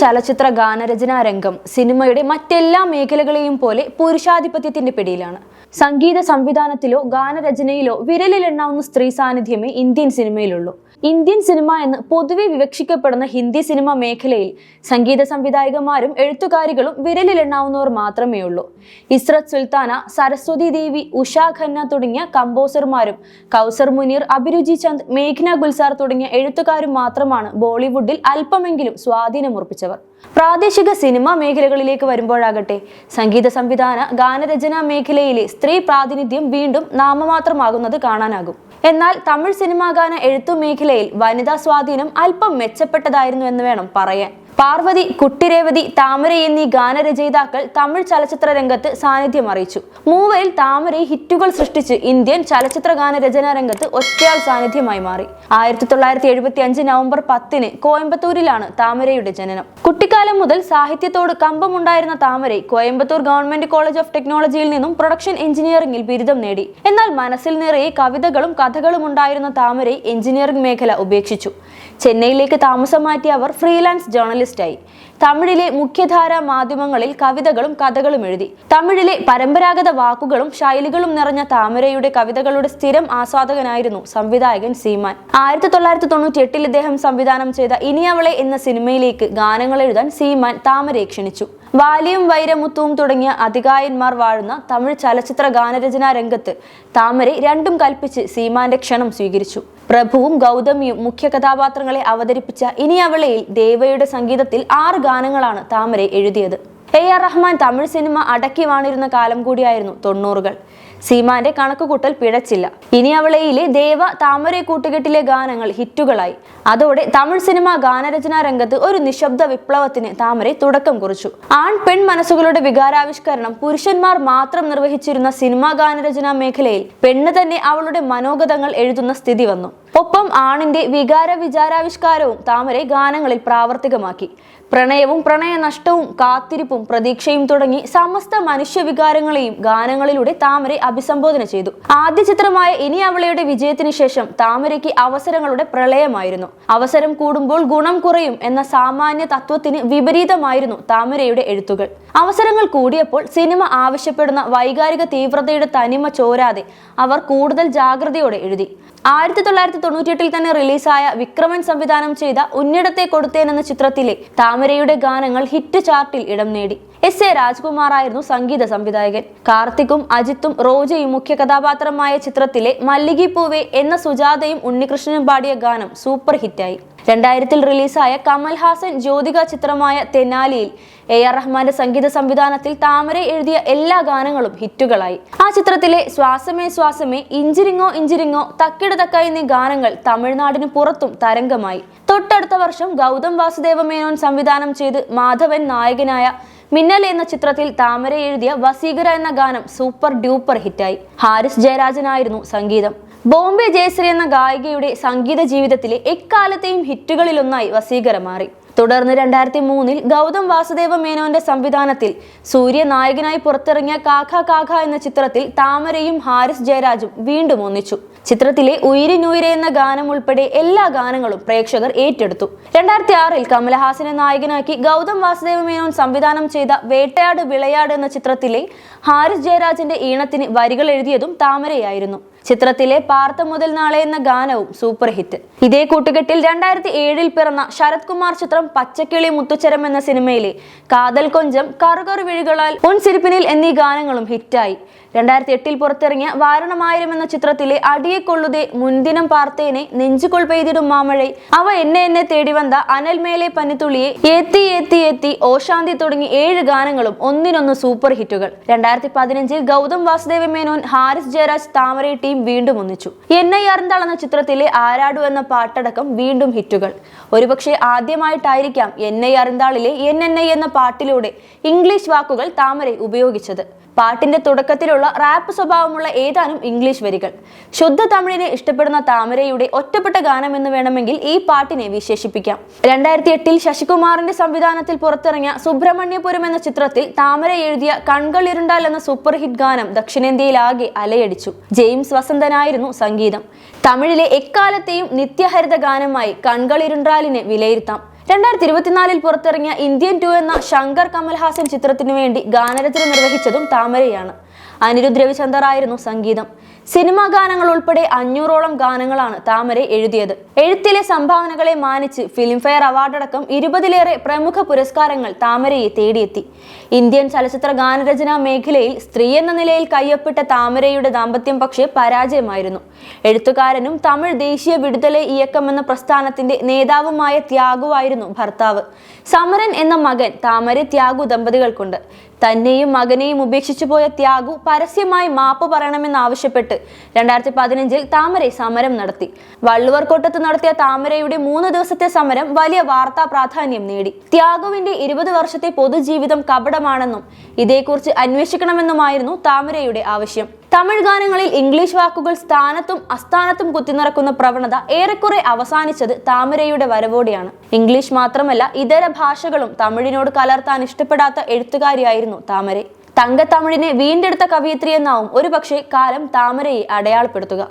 ചലച്ചിത്ര ഗാനരചനാ രംഗം സിനിമയുടെ മറ്റെല്ലാ മേഖലകളെയും പോലെ പുരുഷാധിപത്യത്തിന്റെ പിടിയിലാണ്. സംഗീത സംവിധാനത്തിലോ ഗാനരചനയിലോ വിരലിലെണ്ണാവുന്ന സ്ത്രീ സാന്നിധ്യമേ ഇന്ത്യൻ സിനിമയിലുള്ളൂ. ഇന്ത്യൻ സിനിമ എന്ന് പൊതുവെ വിവക്ഷിക്കപ്പെടുന്ന ഹിന്ദി സിനിമ മേഖലയിൽ സംഗീത സംവിധായകന്മാരും എഴുത്തുകാരികളും വിരലിലെണ്ണാവുന്നവർ മാത്രമേ ഉള്ളൂ ഇസ്രത് സുൽത്താന സരസ്വതി ദേവി ഉഷ ഖന്ന തുടങ്ങിയ കമ്പോസർമാരും കൗസർ മുനീർ അഭിരുചി ചന്ദ് മേഘ്ന ഗുൽസാർ തുടങ്ങിയ എഴുത്തുകാരും മാത്രമാണ് ബോളിവുഡിൽ അല്പമെങ്കിലും സ്വാധീനമുറപ്പിച്ചവർ. പ്രാദേശിക സിനിമാ മേഖലകളിലേക്ക് വരുമ്പോഴാകട്ടെ സംഗീത സംവിധാന ഗാനരചനാ മേഖലയിലെ സ്ത്രീ പ്രാതിനിധ്യം വീണ്ടും നാമമാത്രമാകുന്നത് കാണാനാകും. എന്നാൽ തമിഴ് സിനിമാ ഗാന എഴുത്തു മേഖലയിൽ വനിതാ സ്വാധീനം അല്പം മെച്ചപ്പെട്ടതായിരുന്നു എന്ന് വേണം പറയാൻ. പാർവതി കുട്ടിരേവതി താമര എന്നീ ഗാനരചയിതാക്കൾ തമിഴ് ചലച്ചിത്ര രംഗത്ത് സാന്നിധ്യം അറിയിച്ചു. മൂവയിൽ താമര ഹിറ്റുകൾ സൃഷ്ടിച്ച് ഇന്ത്യൻ ചലച്ചിത്ര ഗാന രചനാ രംഗത്ത് ഒറ്റയാൾ സാന്നിധ്യമായി മാറി. ആയിരത്തി തൊള്ളായിരത്തി എഴുപത്തി അഞ്ച് നവംബർ പത്തിന് കോയമ്പത്തൂരിലാണ് താമരയുടെ ജനനം. കുട്ടിക്കാലം മുതൽ സാഹിത്യത്തോട് കമ്പമുണ്ടായിരുന്ന താമര കോയമ്പത്തൂർ ഗവൺമെന്റ് കോളേജ് ഓഫ് ടെക്നോളജിയിൽ നിന്നും പ്രൊഡക്ഷൻ എഞ്ചിനീയറിംഗിൽ ബിരുദം നേടി. എന്നാൽ മനസ്സിൽ നിറയെ കവിതകളും കഥകളും ഉണ്ടായിരുന്ന താമര എഞ്ചിനീയറിംഗ് മേഖല ഉപേക്ഷിച്ചു. ചെന്നൈയിലേക്ക് താമസം മാറ്റിയ അവർ ഫ്രീലാൻസ് ജേർണലിസ്റ്റായി. തമിഴിലെ മുഖ്യധാരാ മാധ്യമങ്ങളിൽ കവിതകളും കഥകളും എഴുതി. തമിഴിലെ പരമ്പരാഗത വാക്കുകളും ശൈലികളും നിറഞ്ഞ താമരയുടെ കവിതകളുടെ സ്ഥിരം ആസ്വാദകനായിരുന്നു സംവിധായകൻ സീമാൻ. ആയിരത്തി തൊള്ളായിരത്തി തൊണ്ണൂറ്റി എട്ടിൽ ഇദ്ദേഹം സംവിധാനം ചെയ്ത ഇനിയവളെ എന്ന സിനിമയിലേക്ക് ഗാനങ്ങൾ എഴുതാൻ സീമാൻ താമരയെ ക്ഷണിച്ചു. വാലിയും വൈരമുത്തുവും തുടങ്ങിയ അധികായന്മാർ വാഴുന്ന തമിഴ് ചലച്ചിത്ര ഗാനരചനാ രംഗത്ത് താമരെ രണ്ടും കൽപ്പിച്ച് സീമാന്റെ ക്ഷണം സ്വീകരിച്ചു. പ്രഭുവും ഗൗതമിയും മുഖ്യ കഥാപാത്രങ്ങളെ അവതരിപ്പിച്ച ഇനി അവളയിൽ ദേവയുടെ സംഗീതത്തിൽ ആറ് ഗാനങ്ങളാണ് താമരെ എഴുതിയത്. A R Rahman Tamil cinema അടക്കി വാണിരുന്ന കാലം കൂടിയായിരുന്നു തൊണ്ണൂറുകൾ. സീമാന്റെ കണക്കുകൂട്ടൽ പിഴച്ചില്ല. ഇനി അവളയിലെ ദേവ താമര കൂട്ടുകെട്ടിലെ ഗാനങ്ങൾ ഹിറ്റുകളായി. അതോടെ തമിഴ് സിനിമ ഗാനരചനാ രംഗത്ത് ഒരു നിശബ്ദ വിപ്ലവത്തിന് താമര തുടക്കം കുറിച്ചു. ആൺ പെൺ മനസ്സുകളുടെ വികാരാവിഷ്കരണം പുരുഷന്മാർ മാത്രം നിർവഹിച്ചിരുന്ന സിനിമാ ഗാനരചനാ മേഖലയിൽ പെണ്ണ് തന്നെ അവളുടെ മനോഗതങ്ങൾ എഴുതുന്ന സ്ഥിതി വന്നു. ഒപ്പം ആണിന്റെ വികാര വിചാരാവിഷ്കാരവും താമരെ ഗാനങ്ങളിൽ പ്രാവർത്തികമാക്കി. പ്രണയവും പ്രണയനഷ്ടവും കാത്തിരിപ്പും പ്രതീക്ഷയും തുടങ്ങി സമസ്ത മനുഷ്യവികാരങ്ങളെയും ഗാനങ്ങളിലൂടെ താമരെ അഭിസംബോധന ചെയ്തു. ആദ്യ ചിത്രമായ ഇനി അവളയുടെ വിജയത്തിന് ശേഷം താമരയ്ക്ക് അവസരങ്ങളുടെ പ്രളയമായിരുന്നു. അവസരം കൂടുമ്പോൾ ഗുണം കുറയും എന്ന സാമാന്യ തത്വത്തിന് വിപരീതമായിരുന്നു താമരയുടെ എഴുത്തുകൾ. അവസരങ്ങൾ കൂടിയപ്പോൾ സിനിമ ആവശ്യപ്പെടുന്ന വൈകാരിക തീവ്രതയുടെ തനിമ ചോരാതെ അവർ കൂടുതൽ ജാഗ്രതയോടെ എഴുതി. ആയിരത്തി തൊള്ളായിരത്തി തൊണ്ണൂറ്റിയെട്ടിൽ തന്നെ റിലീസായ വിക്രമൻ സംവിധാനം ചെയ്ത ഉന്നിടത്തെ കൊടുത്തേൻ എന്ന ചിത്രത്തിലെ താമരയുടെ ഗാനങ്ങൾ ഹിറ്റ് ചാർട്ടിൽ ഇടം നേടി. എസ് എ രാജ്കുമാറായിരുന്നു സംഗീത സംവിധായകൻ. കാർത്തിക്കും അജിത്തും റോജയും മുഖ്യ കഥാപാത്രമായ ചിത്രത്തിലെ മല്ലികി എന്ന സുജാതയും ഉണ്ണികൃഷ്ണനും പാടിയ ഗാനം സൂപ്പർ ഹിറ്റായി. രണ്ടായിരത്തിൽ റിലീസായ കമൽഹാസൻ ജ്യോതിക ചിത്രമായ തെനാലിയിൽ എ ആർ റഹ്മാന്റെ സംഗീത സംവിധാനത്തിൽ താമര എഴുതിയ എല്ലാ ഗാനങ്ങളും ഹിറ്റുകളായി. ആ ചിത്രത്തിലെ ശ്വാസമേ ശ്വാസമേ ഇഞ്ചിരിങ്ങോ ഇഞ്ചിരിങ്ങോ തക്കിട തക്ക എന്നീ ഗാനങ്ങൾ തമിഴ്നാടിന് പുറത്തും തരംഗമായി. തൊട്ടടുത്ത വർഷം ഗൗതം വാസുദേവ മേനോൻ സംവിധാനം ചെയ്ത് മാധവൻ നായകനായ മിന്നൽ എന്ന ചിത്രത്തിൽ താമര എഴുതിയ വസീകര എന്ന ഗാനം സൂപ്പർ ഡ്യൂപ്പർ ഹിറ്റായി. ഹാരിസ് ജയരാജനായിരുന്നു സംഗീതം. ബോംബെ ജയശ്രീ എന്ന ഗായികയുടെ സംഗീത ജീവിതത്തിലെ എക്കാലത്തെയും ഹിറ്റുകളിലൊന്നായി വസീകര മാറി തുടർന്ന് രണ്ടായിരത്തി മൂന്നിൽ ഗൗതം വാസുദേവ മേനോന്റെ സംവിധാനത്തിൽ സൂര്യ നായകനായി പുറത്തിറങ്ങിയ കാഖ കാഖ എന്ന ചിത്രത്തിൽ താമരയും ഹാരിസ് ജയരാജും വീണ്ടും ഒന്നിച്ചു. ചിത്രത്തിലെ ഉയിരിനുയിരെ എന്ന ഗാനം ഉൾപ്പെടെ എല്ലാ ഗാനങ്ങളും പ്രേക്ഷകർ ഏറ്റെടുത്തു. രണ്ടായിരത്തി ആറിൽ കമലഹാസനെ നായകനാക്കി ഗൗതം വാസുദേവ മേനോൻ സംവിധാനം ചെയ്ത വേട്ടയാട് വിളയാട് എന്ന ചിത്രത്തിലെ ഹാരിസ് ജയരാജിന്റെ ഈണത്തിന് വരികൾ എഴുതിയതും താമരയായിരുന്നു. ചിത്രത്തിലെ പാർത്ത മുതൽ നാളെ എന്ന ഗാനവും സൂപ്പർ ഹിറ്റ്. ഇതേ കൂട്ടുകെട്ടിൽ രണ്ടായിരത്തി ഏഴിൽ പിറന്ന ശരത് കുമാർ ചിത്രം പച്ചക്കിളി മുത്തുച്ചരം എന്ന സിനിമയിലെ കാതൽ കൊഞ്ചം കറുകറു വിഴികളാൽ പൊൻസിരിപ്പിനിൽ എന്നീ ഗാനങ്ങളും ഹിറ്റായി. രണ്ടായിരത്തി എട്ടിൽ പുറത്തിറങ്ങിയ വാരണമായിരം എന്ന ചിത്രത്തിലെ അടിയെ കൊള്ളുതെ മുൻദിനം പാർത്തേനെ നെഞ്ചുകൊൾ പെയ്തിടും മാമഴ. അവ എന്നെ എന്നെ തേടി വന്ന അനൽ മേലെ പനിത്തുള്ളിയെ എത്തി ഏത്തി എത്തി ഓശാന്തി തുടങ്ങി ഏഴ് ഗാനങ്ങളും ഒന്നിനൊന്ന് സൂപ്പർ ഹിറ്റുകൾ. രണ്ടായിരത്തി പതിനഞ്ചിൽ ഗൗതം വാസുദേവ മേനോൻ ഹാരിസ് ജയരാജ് താമര ടീം വീണ്ടും ഒന്നിച്ചു. എൻ ഐ അറിന്താൾ തളന്ന ചിത്രത്തിലെ ആരാടു എന്ന പാട്ടടക്കം വീണ്ടും ഹിറ്റുകൾ. ഒരുപക്ഷെ ആദ്യമായിട്ടായിരിക്കാം എൻ ഐ അറിന്താളിലെ എൻ എൻ ഐ എന്ന പാട്ടിലൂടെ ഇംഗ്ലീഷ് വാക്കുകൾ താമരെ ഉപയോഗിച്ചത്. പാട്ടിന്റെ തുടക്കത്തിലുള്ള റാപ്പ് സ്വഭാവമുള്ള ഏതാനും ഇംഗ്ലീഷ് വരികൾ. ശുദ്ധ തമിഴിനെ ഇഷ്ടപ്പെടുന്ന താമരയുടെ ഒറ്റപ്പെട്ട ഗാനം എന്ന് വേണമെങ്കിൽ ഈ പാട്ടിനെ വിശേഷിപ്പിക്കാം. രണ്ടായിരത്തി എട്ടിൽ ശശികുമാറിന്റെ സംവിധാനത്തിൽ പുറത്തിറങ്ങിയ സുബ്രഹ്മണ്യപുരം എന്ന ചിത്രത്തിൽ താമര എഴുതിയ കൺകൾ ഇരുണ്ടാൽ എന്ന സൂപ്പർ ഹിറ്റ് ഗാനം ദക്ഷിണേന്ത്യയിലാകെ അലയടിച്ചു. ജെയിംസ് വസന്തനായിരുന്നു സംഗീതം. തമിഴിലെ എക്കാലത്തെയും നിത്യഹരിത ഗാനമായി കൺകൾ ഇരുണ്ടാലിനെ വിലയിരുത്താം. രണ്ടായിരത്തി ഇരുപത്തിനാലിൽ പുറത്തിറങ്ങിയ ഇന്ത്യൻ ടു എന്ന ശങ്കർ കമൽഹാസൻ ചിത്രത്തിനു വേണ്ടി ഗാനരചന നിർവഹിച്ചതും താമരയാണ്. അനിരുദ്ധ് രവിചന്ദർ ആയിരുന്നു സംഗീതം. സിനിമാ ഗാനങ്ങൾ ഉൾപ്പെടെ അഞ്ഞൂറോളം ഗാനങ്ങളാണ് താമര എഴുതിയത്. എഴുത്തിലെ സംഭാവനകളെ മാനിച്ച് ഫിലിംഫെയർ അവാർഡടക്കം ഇരുപതിലേറെ പ്രമുഖ പുരസ്കാരങ്ങൾ താമരയെ തേടിയെത്തി. ഇന്ത്യൻ ചലച്ചിത്ര ഗാനരചനാ മേഖലയിൽ സ്ത്രീ എന്ന നിലയിൽ കയ്യൊപ്പിട്ട താമരയുടെ ദാമ്പത്യം പക്ഷേ പരാജയമായിരുന്നു. എഴുത്തുകാരനും തമിഴ് ദേശീയ വിടുതല ഇയക്കം എന്ന പ്രസ്ഥാനത്തിന്റെ നേതാവുമായ ത്യാഗുവായിരുന്നു ഭർത്താവ്. സമരൻ എന്ന മകൻ താമര ത്യാഗു ദമ്പതികൾക്കുണ്ട്. തന്നെയും മകനെയും ഉപേക്ഷിച്ചു പോയ ത്യാഗു പരസ്യമായി മാപ്പ് പറയണമെന്നാവശ്യപ്പെട്ട് രണ്ടായിരത്തി പതിനഞ്ചിൽ താമര സമരം നടത്തി. വള്ളുവർക്കോട്ടത്ത് നടത്തിയ താമരയുടെ മൂന്ന് ദിവസത്തെ സമരം വലിയ വാർത്താ പ്രാധാന്യം നേടി. ത്യാഗുവിന്റെ ഇരുപത് വർഷത്തെ പൊതുജീവിതം കപടമാണെന്നും ഇതേക്കുറിച്ച് അന്വേഷിക്കണമെന്നുമായിരുന്നു താമരയുടെ ആവശ്യം. തമിഴ് ഗാനങ്ങളിൽ ഇംഗ്ലീഷ് വാക്കുകൾ സ്ഥാനത്തും അസ്ഥാനത്തും കുത്തിനിറക്കുന്ന പ്രവണത ഏറെക്കുറെ അവസാനിച്ചത് താമരയുടെ വരവോടെയാണ്. ഇംഗ്ലീഷ് മാത്രമല്ല ഇതര ഭാഷകളും തമിഴിനോട് കലർത്താൻ ഇഷ്ടപ്പെടാത്ത എഴുത്തുകാരിയായിരുന്നു താമര. തങ്കത്തമിഴിനെ വീണ്ടെടുത്ത കവിയത്രി എന്നാവും ഒരുപക്ഷെ കാലം താമരയെ അടയാളപ്പെടുത്തുക.